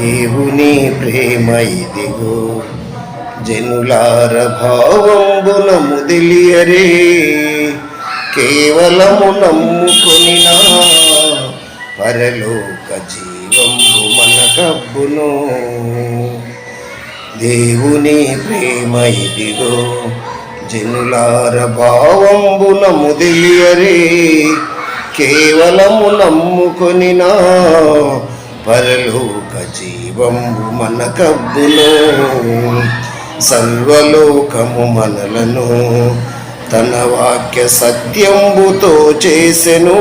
దేవుని ప్రేమ ఇదిగో. జనులార భావంబున ముదిలియరే. కేవలము నమ్ముకొనినా పరలోక జీవంబు మన కబ్బును. దేవుని ప్రేమ ఇదిగో. జనులార భావంబున ముదిలియరే. కేవలము నమ్ముకొనినా పరలోక జీవంబు మన కబ్బును సర్వలోకము మనలను తన వాక్య సత్యంబుతో చేసెను.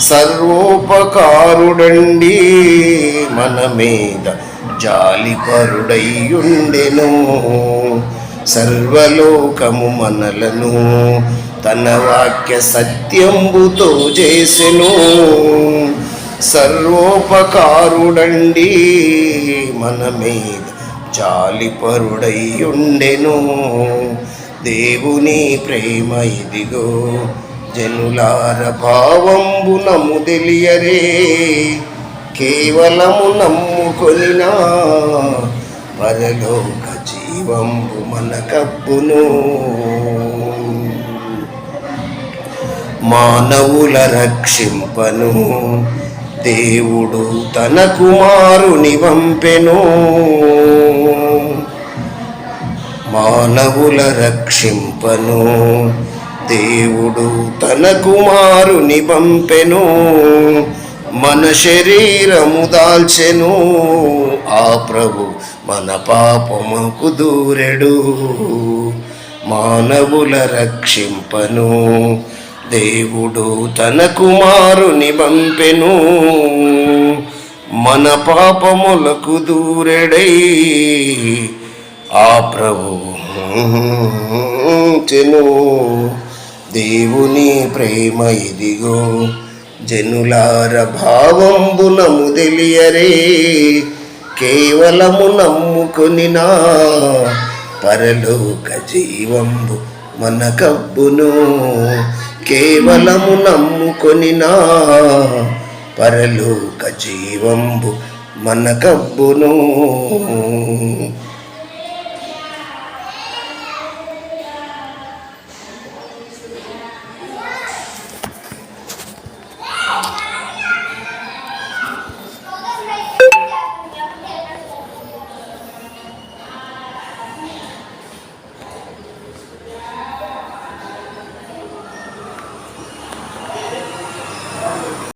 సర్వోపకారుడండి మన మీద జాలిపరుడయ్యుండెను. సర్వలోకము మనలను తన వాక్య సత్యంబుతో చేసెను. సర్వోపకారుడండి మన మీద జాలిపరుడయ్యుండెను. దేవుని ప్రేమ ఇదిగో జనులార భావంబున ముదిలియరే కేవలము నమ్ముకొనినా పరలోక జీవంబు మన కబ్బును మానవుల రక్షింపను దేవుడు తన కుమారుని వంపెను. మానవుల రక్షింపను. దేవుడు తన కుమారుని పంపెను మన శరీరము దాల్చెను. ఆ ప్రభు మన పాపముకు దూరెడు. మానవుల రక్షింపను. దేవుడు తన కుమారుని పంపెను మన పాపములకు దూరెడై ఆ ప్రభు చెను. దేవుని ప్రేమ ఇదిగో జనులార భావంబున ముదిలియరే కేవలము నమ్ముకొనినా పరలోక జీవంబు మన కబ్బును. కేవలము నమ్ముకొనినా పరలోక జీవంబు మనకబ్బును